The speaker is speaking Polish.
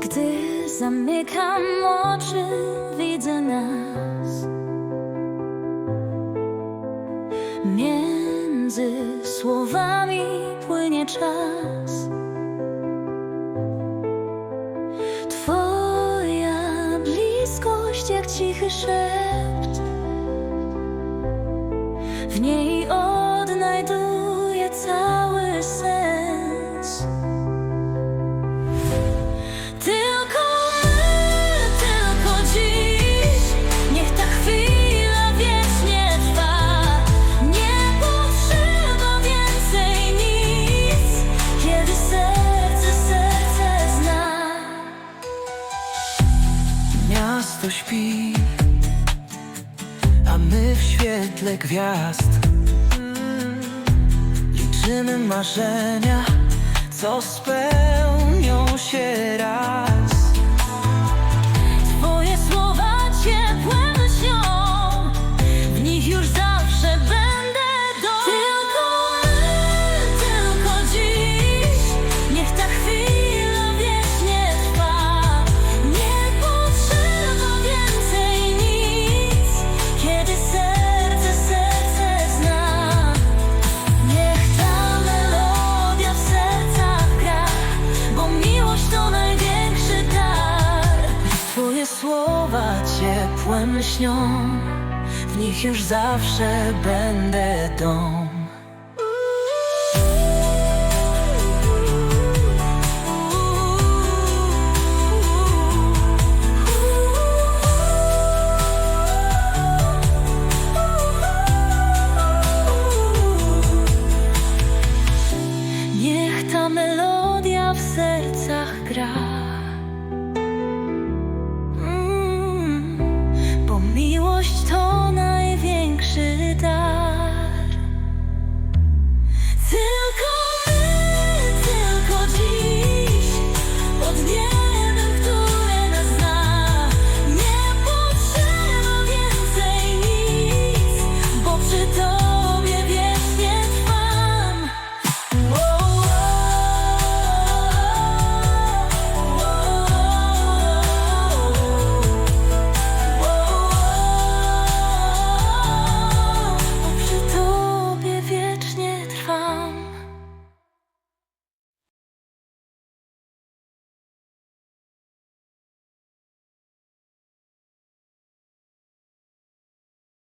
Gdy zamykam oczy, widzę nas. Między słowami płynie czas. Twoja bliskość jak cichy szept. W niej miasto śpi A my w świetle gwiazd. Liczymy marzenia, co spełnią się ciepłem W nich już zawsze będę dom. Niech ta melodia w sercach